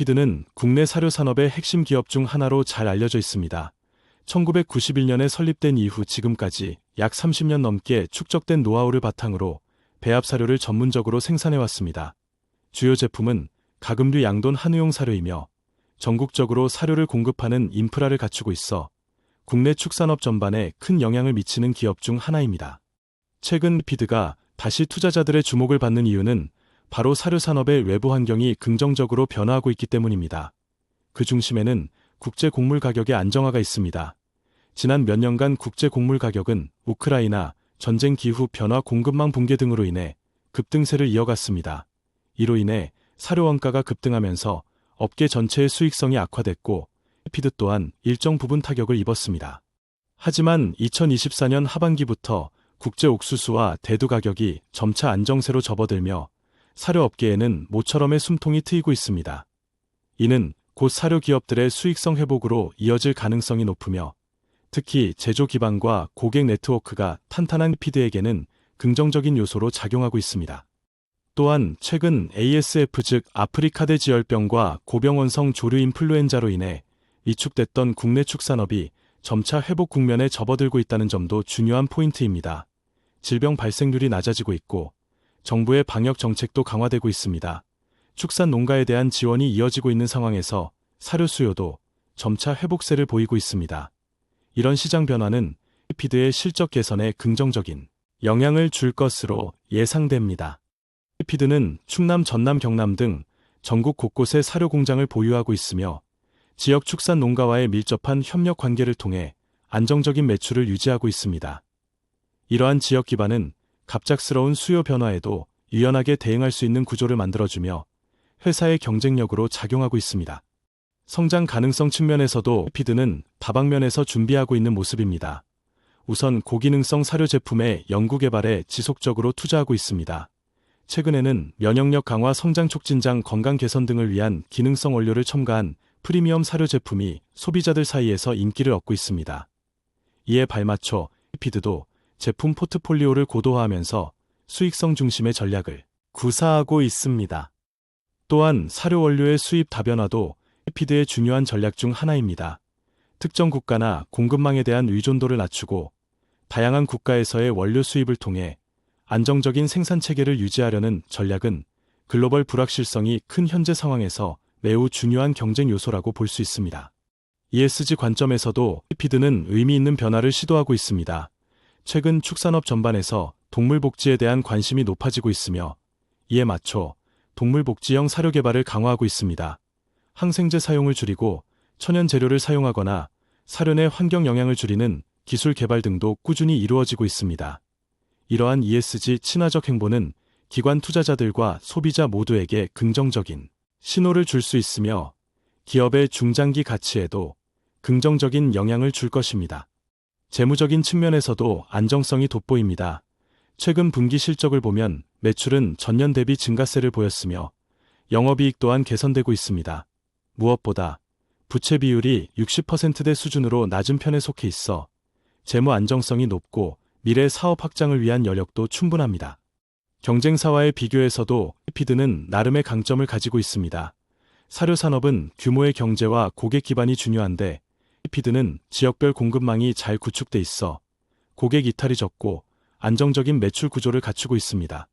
피드는 국내 사료 산업의 핵심 기업 중 하나로 잘 알려져 있습니다. 1991년에 설립된 이후 지금까지 약 30년 넘게 축적된 노하우를 바탕으로 배합 사료를 전문적으로 생산해 왔습니다. 주요 제품은 가금류 양돈 한우용 사료이며 전국적으로 사료를 공급하는 인프라를 갖추고 있어 국내 축산업 전반에 큰 영향을 미치는 기업 중 하나입니다. 최근 피드가 다시 투자자들의 주목을 받는 이유는 바로 사료 산업의 외부 환경이 긍정적으로 변화하고 있기 때문입니다. 그 중심에는 국제 곡물 가격의 안정화가 있습니다. 지난 몇 년간 국제 곡물 가격은 우크라이나 전쟁 기후 변화 공급망 붕괴 등으로 인해 급등세를 이어갔습니다. 이로 인해 사료 원가가 급등하면서 업계 전체의 수익성이 악화됐고 피드 또한 일정 부분 타격을 입었습니다. 하지만 2024년 하반기부터 국제 옥수수와 대두 가격이 점차 안정세로 접어들며 사료업계에는 모처럼의 숨통이 트이고 있습니다. 이는 곧 사료 기업들의 수익성 회복으로 이어질 가능성이 높으며 특히 제조 기반과 고객 네트워크가 탄탄한 피드에게는 긍정적인 요소로 작용하고 있습니다. 또한 최근 ASF 즉 아프리카 대 지열병과 고병원성 조류 인플루엔자로 인해 위축됐던 국내 축산업이 점차 회복 국면에 접어들고 있다는 점도 중요한 포인트입니다. 질병 발생률이 낮아지고 있고 정부의 방역 정책도 강화되고 있습니다. 축산 농가에 대한 지원이 이어지고 있는 상황에서 사료 수요도 점차 회복세를 보이고 있습니다. 이런 시장 변화는 피드의 실적 개선에 긍정적인 영향을 줄 것으로 예상됩니다. 피드는 충남, 전남, 경남 등 전국 곳곳에 사료 공장을 보유하고 있으며 지역 축산 농가와의 밀접한 협력 관계를 통해 안정적인 매출을 유지하고 있습니다. 이러한 지역 기반은 갑작스러운 수요 변화에도 유연하게 대응할 수 있는 구조를 만들어주며 회사의 경쟁력으로 작용하고 있습니다. 성장 가능성 측면에서도 피드는 다방면에서 준비하고 있는 모습입니다. 우선 고기능성 사료 제품의 연구 개발에 지속적으로 투자하고 있습니다. 최근에는 면역력 강화 성장 촉진장 건강 개선 등을 위한 기능성 원료를 첨가한 프리미엄 사료 제품이 소비자들 사이에서 인기를 얻고 있습니다. 이에 발맞춰 피드도 제품 포트폴리오를 고도화하면서 수익성 중심의 전략을 구사하고 있습니다. 또한 사료 원료의 수입 다변화도 피드의 중요한 전략 중 하나입니다. 특정 국가나 공급망에 대한 의존도를 낮추고 다양한 국가에서의 원료 수입을 통해 안정적인 생산 체계를 유지하려는 전략은 글로벌 불확실성이 큰 현재 상황에서 매우 중요한 경쟁 요소라고 볼 수 있습니다. ESG 관점에서도 피드는 의미 있는 변화를 시도하고 있습니다. 최근 축산업 전반에서 동물 복지에 대한 관심이 높아지고 있으며 이에 맞춰 동물 복지형 사료 개발을 강화하고 있습니다. 항생제 사용을 줄이고 천연 재료를 사용하거나 사료 내 환경 영향을 줄이는 기술 개발 등도 꾸준히 이루어지고 있습니다. 이러한 ESG 친화적 행보는 기관 투자자들과 소비자 모두에게 긍정적인 신호를 줄 수 있으며 기업의 중장기 가치에도 긍정적인 영향을 줄 것입니다. 재무적인 측면에서도 안정성이 돋보입니다. 최근 분기 실적을 보면 매출은 전년 대비 증가세를 보였으며 영업이익 또한 개선되고 있습니다. 무엇보다 부채 비율이 60%대 수준으로 낮은 편에 속해 있어 재무 안정성이 높고 미래 사업 확장을 위한 여력도 충분합니다. 경쟁사와의 비교에서도 피드는 나름의 강점을 가지고 있습니다. 사료 산업은 규모의 경제와 고객 기반이 중요한데 피드는 지역별 공급망이 잘 구축돼 있어 고객 이탈이 적고 안정적인 매출 구조를 갖추고 있습니다.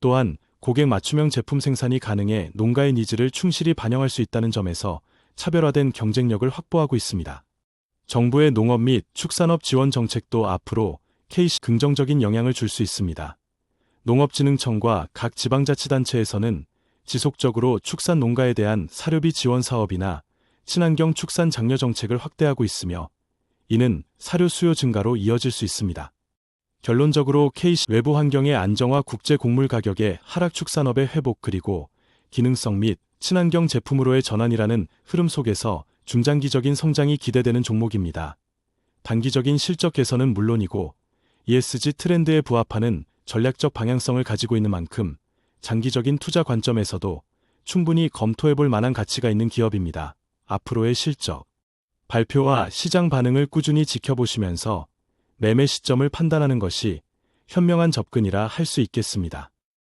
또한 고객 맞춤형 제품 생산이 가능해 농가의 니즈를 충실히 반영할 수 있다는 점에서 차별화된 경쟁력을 확보하고 있습니다. 정부의 농업 및 축산업 지원 정책도 앞으로 KC 긍정적인 영향을 줄 수 있습니다. 농업진흥청과 각 지방자치단체에서는 지속적으로 축산 농가에 대한 사료비 지원 사업이나 친환경 축산 장려 정책을 확대하고 있으며 이는 사료 수요 증가로 이어질 수 있습니다. 결론적으로 KC 외부 환경의 안정화 국제 곡물 가격의 하락 축산업의 회복 그리고 기능성 및 친환경 제품으로의 전환이라는 흐름 속에서 중장기적인 성장이 기대되는 종목입니다. 단기적인 실적 개선은 물론이고 ESG 트렌드에 부합하는 전략적 방향성을 가지고 있는 만큼 장기적인 투자 관점에서도 충분히 검토해 볼 만한 가치가 있는 기업입니다. 앞으로의 실적, 발표와 시장 반응을 꾸준히 지켜보시면서 매매 시점을 판단하는 것이 현명한 접근이라 할 수 있겠습니다.